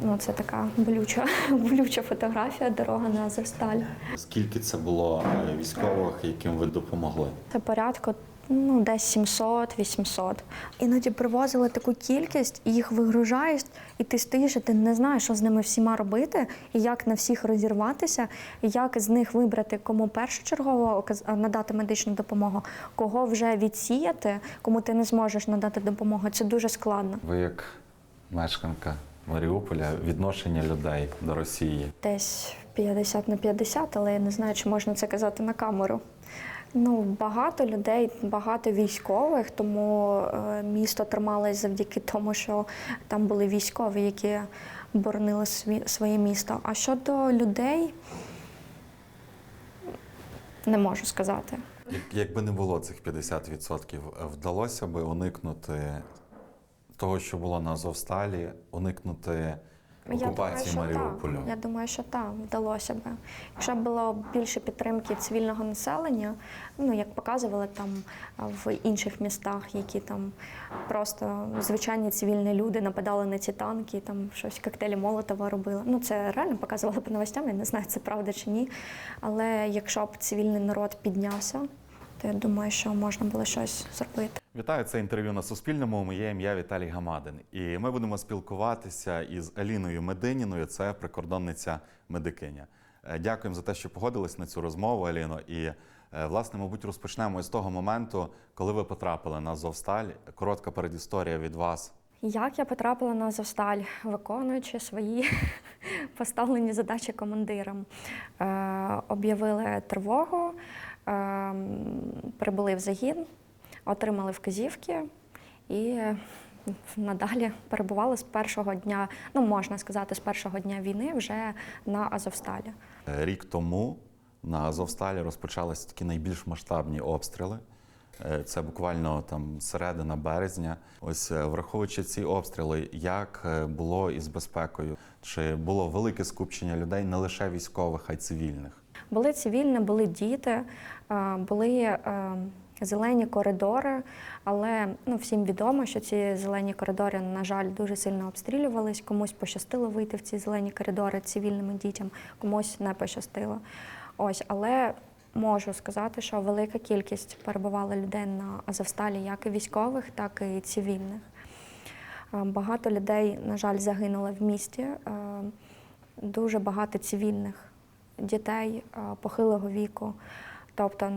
Ну, це така болюча, болюча фотографія, дорога на Азовсталь. Скільки це було е, військових, яким ви допомогли? Це порядку ну, десь 700-800. Іноді привозили таку кількість, і їх вигружають, і ти стоїш, і ти не знаєш, що з ними всіма робити, і як на всіх розірватися, і як з них вибрати, кому першочергово надати медичну допомогу, кого вже відсіяти, кому ти не зможеш надати допомогу. Це дуже складно. Ви як мешканка Маріуполя, відношення людей до Росії. Десь 50 на 50, але я не знаю, чи можна це казати на камеру. Ну, багато людей, багато військових, тому е, місто трималось завдяки тому, що там були військові, які боронили своє місто. А щодо людей, не можу сказати. Якби не було цих 50%, вдалося би уникнути того, що було на Азовсталі, уникнути окупації що Маріуполю. Так. Я думаю, що так, вдалося б. Якщо б було більше підтримки цивільного населення, ну як показували там в інших містах, які там просто звичайні цивільні люди нападали на ці танки, там щось коктейлі Молотова робили. Ну це реально показували по новостям. Я не знаю, це правда чи ні. Але якщо б цивільний народ піднявся, то я думаю, що можна було щось зробити. Вітаю, це інтерв'ю на Суспільному. Моє ім'я Віталій Гамадин. І ми будемо спілкуватися із Аліною Мединіною, це прикордонниця медикиня. Е, Дякуємо за те, що погодились на цю розмову, Аліно. І е, власне, мабуть, розпочнемо з того моменту, коли ви потрапили на Азовсталь. Коротка передісторія від вас. Як я потрапила на Азовсталь, виконуючи свої поставлені задачі командирам. Е, об'явили тривогу, е, прибули в загін, отримали вказівки і надалі перебували з першого дня, ну можна сказати, з першого дня війни вже на Азовсталі. Рік тому на Азовсталі розпочалися такі найбільш масштабні обстріли. Е, Це буквально там середина березня. Ось е, враховуючи ці обстріли, як е, було із безпекою? Чи було велике скупчення людей не лише військових, а й цивільних? Були цивільні, були діти, були зелені коридори, але ну, всім відомо, що ці зелені коридори, на жаль, дуже сильно обстрілювались. Комусь пощастило вийти в ці зелені коридори цивільним дітям, комусь не пощастило. Ось, але можу сказати, що велика кількість перебувала людей на Азовсталі, як і військових, так і цивільних. Е, Багато людей, на жаль, загинули в місті. Е, Дуже багато цивільних дітей е, похилого віку. Тобто,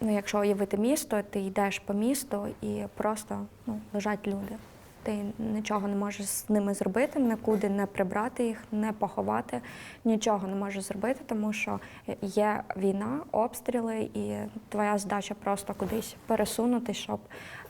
ну, якщо уявити місто, ти йдеш по місту і просто ну, лежать люди. Ти нічого не можеш з ними зробити, нікуди не прибрати їх, не поховати, нічого не можеш зробити, тому що є війна, обстріли, і твоя задача просто кудись пересунути, щоб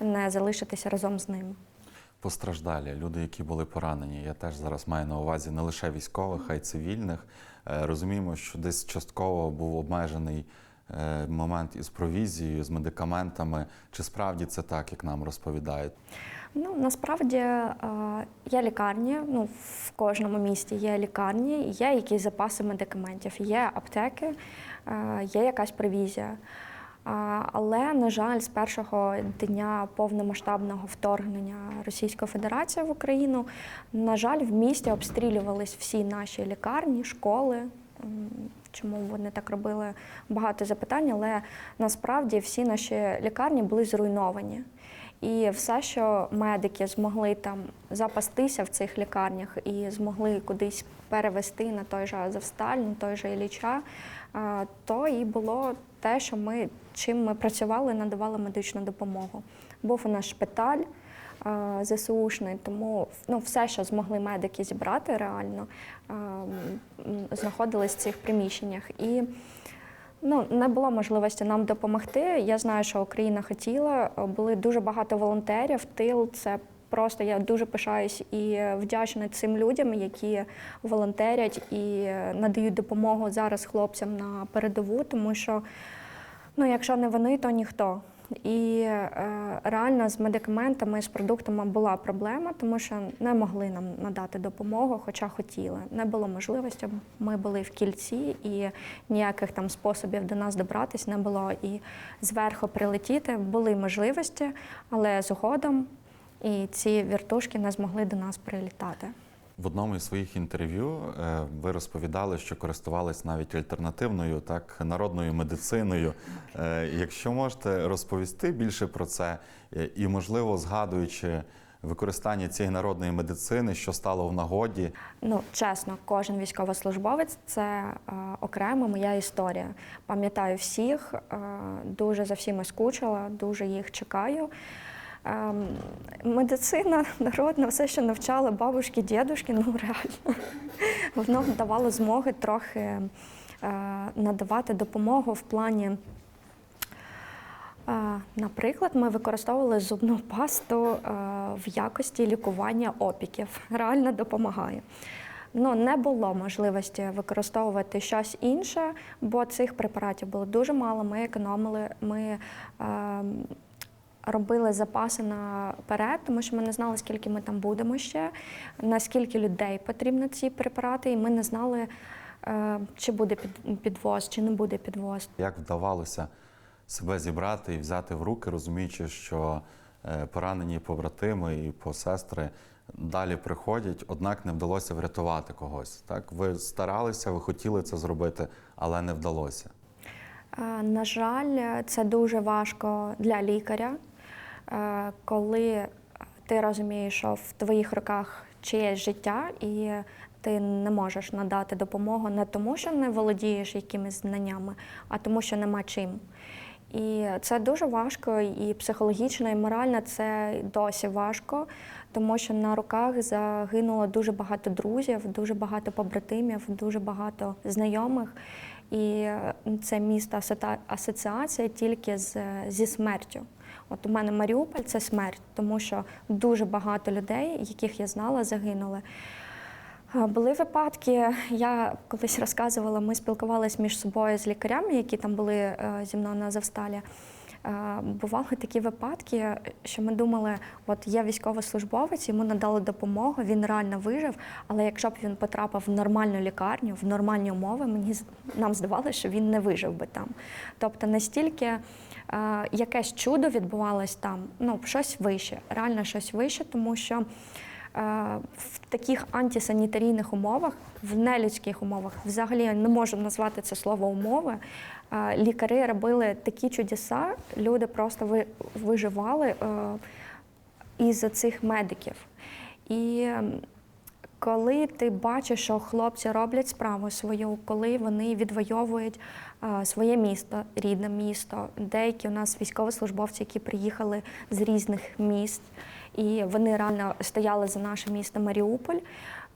не залишитися разом з ними. Постраждалі, люди, які були поранені. Я теж зараз маю на увазі не лише військових, а й цивільних. Е, Розуміємо, що десь частково був обмежений момент із провізією, з медикаментами. Чи справді це так, як нам розповідають? Ну насправді е, є лікарні. Ну в кожному місті є лікарні, є якісь запаси медикаментів, є аптеки, е, є якась провізія. Але, на жаль, з першого дня повномасштабного вторгнення Російської Федерації в Україну, на жаль, в місті обстрілювались всі наші лікарні, школи. Чому вони так робили? Багато запитань, але насправді всі наші лікарні були зруйновані. І все, що медики змогли там запастися в цих лікарнях і змогли кудись перевести на той же Азовсталь, на той же Ілліча, то і було те, що ми чим ми працювали, надавали медичну допомогу. Був у нас шпиталь ЗСУшний, тому ну, все, що змогли медики зібрати реально, знаходились в цих приміщеннях. І Ну, не було можливості нам допомогти. Я знаю, що Україна хотіла. Були дуже багато волонтерів. Тил це просто я дуже пишаюсь і вдячна цим людям, які волонтерять і надають допомогу зараз хлопцям на передову, тому що ну, якщо не вони, то ніхто. І е, реально з медикаментами, з продуктами була проблема, тому що не могли нам надати допомогу, хоча хотіли. Не було можливості. Ми були в кільці, і ніяких там способів до нас добратись не було. І зверху прилетіти були можливості, але згодом і ці віртушки не змогли до нас прилітати. В одному із своїх інтерв'ю е, ви розповідали, що користувались навіть альтернативною, так народною медициною. Е, Якщо можете розповісти більше про це, е, і можливо згадуючи використання цієї народної медицини, що стало в нагоді, Ну, чесно, кожен військовослужбовець це окрема моя історія. Пам'ятаю всіх, дуже за всіми скучила, дуже їх чекаю. Ем, медицина народна, все, що навчали бабушки, дідушки, ну реально, воно давало змоги трохи е, надавати допомогу в плані. Е, Наприклад, ми використовували зубну пасту е, в якості лікування опіків. Реально допомагає. Ну, не було можливості використовувати щось інше, бо цих препаратів було дуже мало. Ми економили, ми е, робили запаси наперед, тому що ми не знали, скільки ми там будемо ще, наскільки людей потрібні ці препарати, і ми не знали, е, чи буде під- підвоз, чи не буде підвоз. як вдавалося себе зібрати і взяти в руки, розуміючи, що е, поранені побратими і посестри далі приходять, однак не вдалося врятувати когось. Так, ви старалися, ви хотіли це зробити, але не вдалося. Е, На жаль, це дуже важко для лікаря, коли ти розумієш, що в твоїх руках чиєсь життя, і ти не можеш надати допомогу не тому, що не володієш якимись знаннями, а тому, що нема чим. І це дуже важко, і психологічно, і морально це досі важко, тому що на руках загинуло дуже багато друзів, дуже багато побратимів, дуже багато знайомих. І це місто асота- асоціація тільки з, зі смертю. От у мене Маріуполь це смерть, тому що дуже багато людей, яких я знала, загинули. Були випадки, я колись розказувала, ми спілкувалися між собою з лікарями, які там були е, зі мною на Завсталі. Е, Бували такі випадки, що ми думали, от є військовослужбовець, йому надали допомогу, він реально вижив. Але якщо б він потрапив в нормальну лікарню, в нормальні умови, мені нам здавалося, що він не вижив би там. Тобто настільки е, якесь чудо відбувалось там, ну щось вище, реально щось вище, тому що. Е, В таких антисанітарійних умовах, в нелюдських умовах, взагалі не можу назвати це слово умови. Лікарі робили такі чудеса, люди просто ви- виживали е, із цих медиків. І коли ти бачиш, що хлопці роблять справу свою, коли вони відвоюють е, своє місто, рідне місто, деякі у нас військовослужбовці, які приїхали з різних міст, і вони реально стояли за наше місто Маріуполь.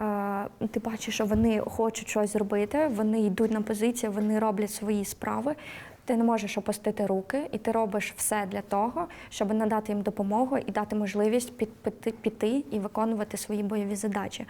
Е, Ти бачиш, що вони хочуть щось зробити, вони йдуть на позицію, вони роблять свої справи. Ти не можеш опустити руки, і ти робиш все для того, щоб надати їм допомогу і дати можливість піти і виконувати свої бойові задачі.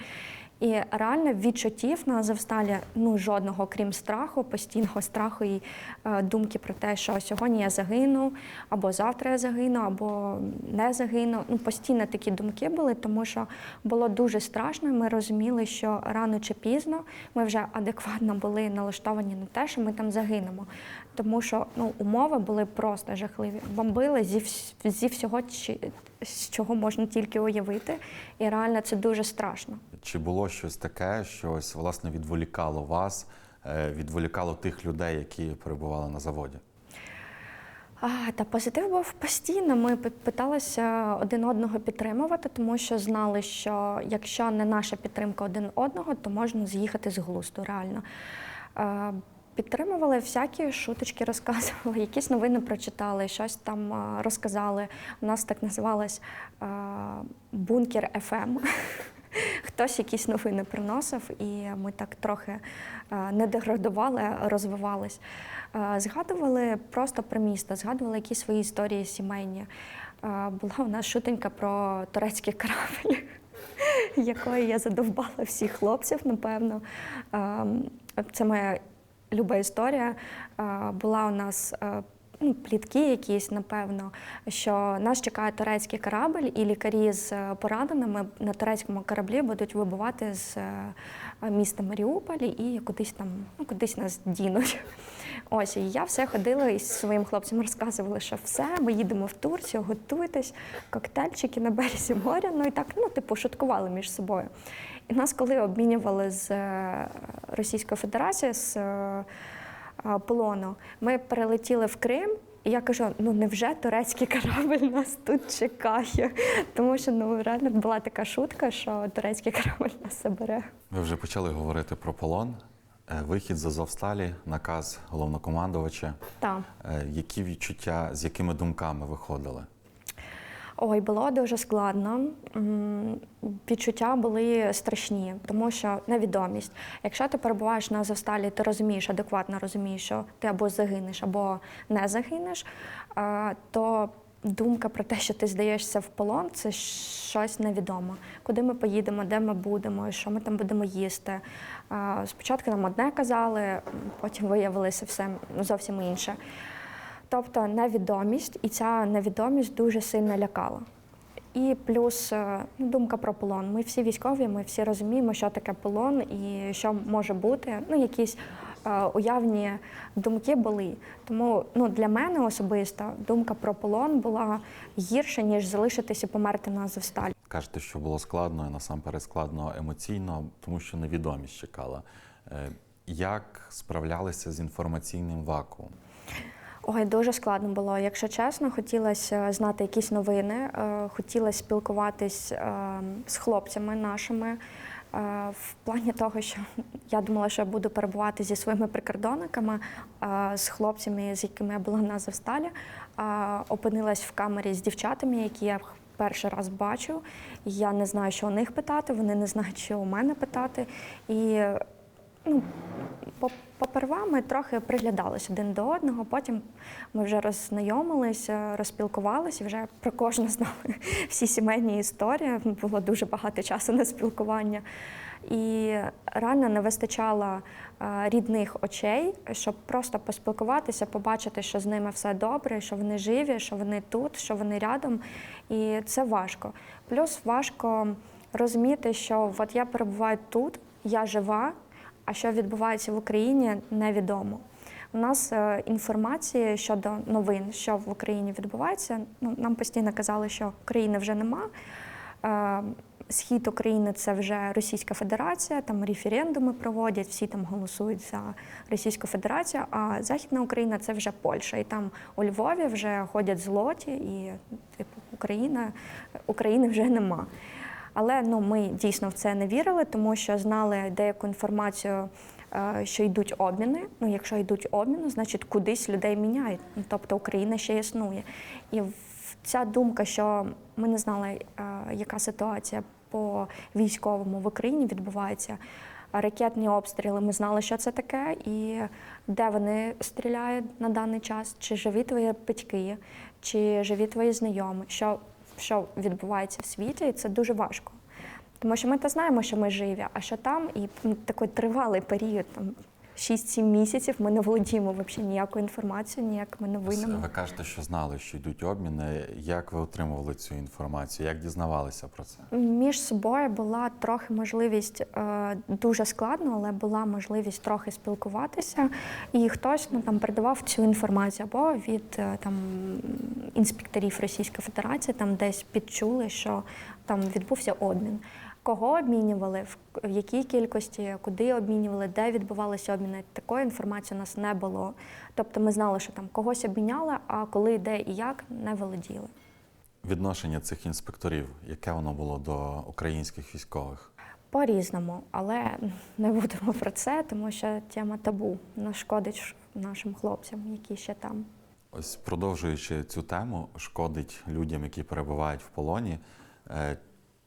І реально відчуттів на Завсталі ну жодного, крім страху, постійного страху і е, думки про те, що сьогодні я загину, або завтра я загину, або не загину. Ну постійно такі думки були, тому що було дуже страшно. Ми розуміли, що рано чи пізно ми вже адекватно були налаштовані на те, що ми там загинемо. Тому що ну, умови були просто жахливі. Бомбили зі, зі всього, з чого можна тільки уявити. І реально це дуже страшно. Чи було щось таке, що ось власне відволікало вас, е, відволікало тих людей, які перебували на заводі? А, та позитив був постійно. Ми пи- питалися один одного підтримувати, тому що знали, що якщо не наша підтримка один одного, то можна з'їхати з глузду реально. Підтримували всякі шуточки, розказували, якісь новини прочитали, щось там е, розказали. У нас так називалось е, бункер ФМ. Хтось якісь новини приносив, і ми так трохи е, не деградували, а розвивались. Згадували просто про місто, згадували якісь свої історії сімейні. Була у нас шутенька про турецький корабль, якою я задовбала всіх хлопців, напевно. Ем, Це моя люба історія. Е, Була у нас е, ну, плітки якісь, напевно, що нас чекає турецький корабль, і лікарі з е, пораненими на турецькому кораблі будуть вибувати з міста Маріуполі і кудись там, ну, кудись нас дінуть. Ось, і я все ходила і своїм хлопцям розказувала, що все, ми їдемо в Турцію, готуйтесь, коктейльчики на березі моря. Ну і так, ну, типу, шуткували між собою. І нас, коли обмінювали з е, Російською Федерацією з е, е, полону, ми перелетіли в Крим. І я кажу: ну невже турецький корабль нас тут чекає? Тому що ну реально була така шутка, що турецький корабль нас забере. Ви вже почали говорити про полон. Вихід з Азовсталі, наказ головнокомандувача. Так. Які відчуття, з якими думками виходили? Ой, було дуже складно. Відчуття були страшні, тому що невідомість. Якщо ти перебуваєш на Азовсталі, ти розумієш, адекватно розумієш, що ти або загинеш, або не загинеш, то думка про те, що ти здаєшся в полон, це щось невідоме. Куди ми поїдемо, де ми будемо, що ми там будемо їсти. Спочатку нам одне казали, потім виявилося все зовсім інше. Тобто невідомість, і ця невідомість дуже сильно лякала. І плюс е, ну, думка про полон. Ми всі військові, ми всі розуміємо, що таке полон і що може бути. Ну, якісь е, уявні думки були. Тому ну, для мене особисто думка про полон була гірша, ніж залишитися померти на Азовсталі. Кажете, що було складно і насамперед складно емоційно, тому що невідомість чекала. Е, Як справлялися з інформаційним вакуумом? Ой, дуже складно було. Якщо чесно, хотілося знати якісь новини, е, хотілося спілкуватись е, з хлопцями нашими. е, В плані того, що я думала, що я буду перебувати зі своїми прикордонниками, з хлопцями, з якими я була на Азовсталі, а опинилась в камері з дівчатами, які я перший раз бачу. Я не знаю, що у них питати, вони не знають, що у мене питати. І ну, поперва ми трохи приглядалися один до одного, потім ми вже роззнайомилися, розпілкувалися, вже про кожну знали всі сімейні історії. Було дуже багато часу на спілкування. І реально не вистачало е, рідних очей, щоб просто поспілкуватися, побачити, що з ними все добре, що вони живі, що вони тут, що вони рядом. І це важко. Плюс важко розуміти, що от я перебуваю тут, я жива, а що відбувається в Україні, невідомо. У нас е, інформації щодо новин, що в Україні відбувається. Ну, нам постійно казали, що України вже нема. Е, Схід України це вже Російська Федерація, там референдуми проводять, всі там голосують за Російську Федерацію, а Західна Україна це вже Польща. І там у Львові вже ходять злоті, і типу Україна, України вже нема. Але ну, ми дійсно в це не вірили, тому що знали деяку інформацію, е, що йдуть обміни. Ну, якщо йдуть обміни, значить кудись людей міняють. Ну, Тобто Україна ще існує. І ця думка, що ми не знали, е, яка ситуація по військовому в Україні відбувається. Ракетні обстріли, ми знали, що це таке, і де вони стріляють на даний час, чи живі твої батьки, чи живі твої знайомі, що, що відбувається в світі, і це дуже важко. Тому що ми то знаємо, що ми живі, а що там, і такий тривалий період, там 6-7 місяців, ми не володіємо взагалі ніякою інформацією, ніякими новинами. Ви кажете, що знали, що йдуть обміни. Як ви отримували цю інформацію? Як дізнавалися про це? Між собою була трохи можливість е, дуже складно, але була можливість трохи спілкуватися, і хтось ну там передавав цю інформацію або від е, там інспекторів Російської Федерації, там десь підчули, що там відбувся обмін. Кого обмінювали, в якій кількості, куди обмінювали, де відбувалися обміни. Такої інформації у нас не було. Тобто ми знали, що там когось обміняли, а коли, де і як не володіли. Відношення цих інспекторів, яке воно було до українських військових? По-різному, але не будемо про це, тому що тема табу нашкодить нашим хлопцям, які ще там. Ось продовжуючи цю тему, шкодить людям, які перебувають в полоні.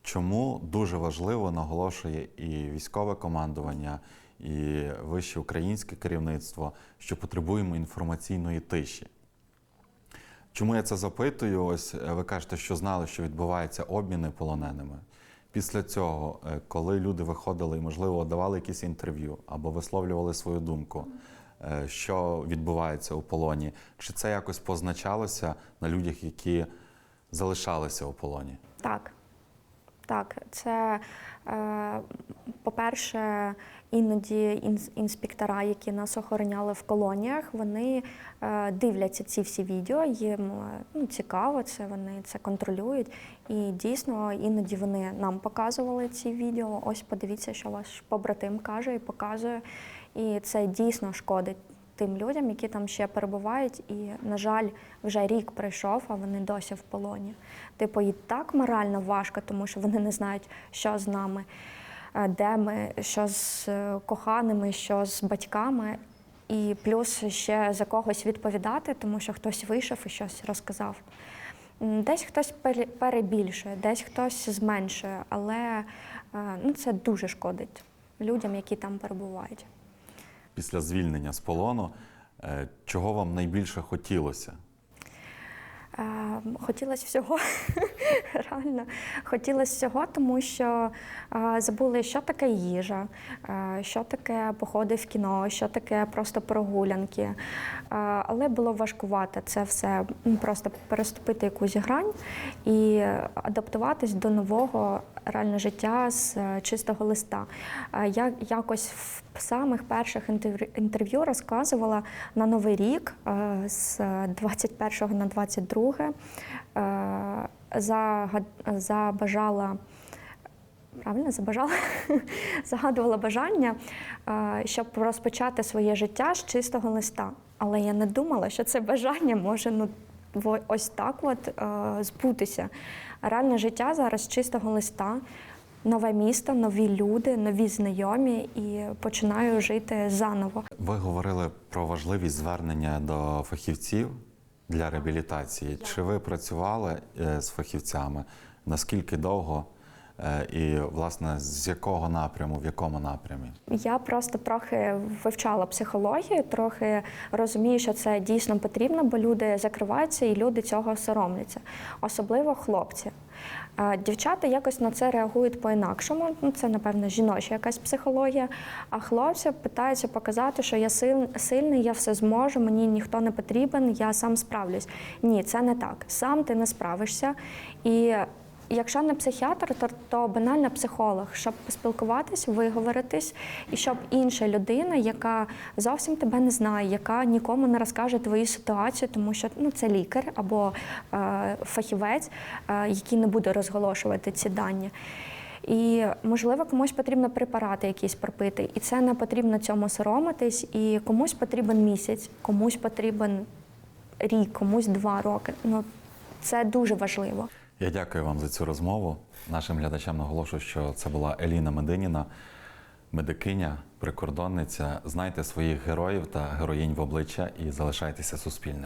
Чому дуже важливо наголошує і військове командування, і вище українське керівництво, що потребуємо інформаційної тиші? Чому я це запитую? Ось е, ви кажете, що знали, що відбуваються обміни полоненими. Після цього, е, коли люди виходили і, можливо, давали якісь інтерв'ю або висловлювали свою думку, е, що відбувається у полоні. Чи це якось позначалося на людях, які залишалися у полоні? Так. Так, це, е, по-перше, іноді інспектора, які нас охороняли в колоніях, вони е, дивляться ці всі відео, їм е, ну, цікаво це, вони це контролюють. І дійсно іноді вони нам показували ці відео. Ось подивіться, що ваш побратим каже і показує. І це дійсно шкодить тим людям, які там ще перебувають, і, на жаль, вже рік пройшов, а вони досі в полоні. Типу, і так морально важко, тому що вони не знають, що з нами, е, де ми, що з е, коханими, що з батьками. І плюс ще за когось відповідати, тому що хтось вийшов і щось розказав. Десь хтось пере- перебільшує, десь хтось зменшує, але е, ну, це дуже шкодить людям, які там перебувають. Після звільнення з полону, е, чого вам найбільше хотілося? Е, Хотілося всього, реально. Хотілося всього, тому що е, забули, що таке їжа, що таке походи в кіно, що таке просто прогулянки. Але було важкувато це все просто переступити якусь грань і адаптуватись до нового реально життя з е, чистого листа. Е, Я якось в самих перших інтерв'ю- розказувала на Новий рік е, з 21 на 22 е, забажала. Правильно забажала, загадувала бажання, щоб розпочати своє життя з чистого листа. Але я не думала, що це бажання може ну, ось так от е, збутися. Реальне життя зараз чистого листа, нове місто, нові люди, нові знайомі і починаю жити заново. Ви говорили про важливість звернення до фахівців для реабілітації. Чи ви працювали е, з фахівцями? Наскільки довго? Е, І, власне, з якого напряму, в якому напрямі? Я просто трохи вивчала психологію, трохи розумію, що це дійсно потрібно, бо люди закриваються і люди цього соромляться, особливо хлопці. Е, Дівчата якось на це реагують по-інакшому. Ну, це, напевно, жіноча якась психологія. А хлопці питаються показати, що я сильний, я все зможу, мені ніхто не потрібен, я сам справлюсь. Ні, це не так. Сам ти не справишся. І Якщо не психіатр, то, то банально психолог, щоб поспілкуватись, виговоритись, і щоб інша людина, яка зовсім тебе не знає, яка нікому не розкаже твою ситуацію, тому що ну це лікар або е, фахівець, е, який не буде розголошувати ці дані. І можливо комусь потрібно препарати якісь пропити, і це не потрібно цьому соромитись. І комусь потрібен місяць, комусь потрібен рік, комусь два роки. Ну це дуже важливо. Я дякую вам за цю розмову. Нашим глядачам наголошую, що це була Еліна Мединіна, медикиня, прикордонниця. Знайте своїх героїв та героїнь в обличчя і залишайтеся суспільним.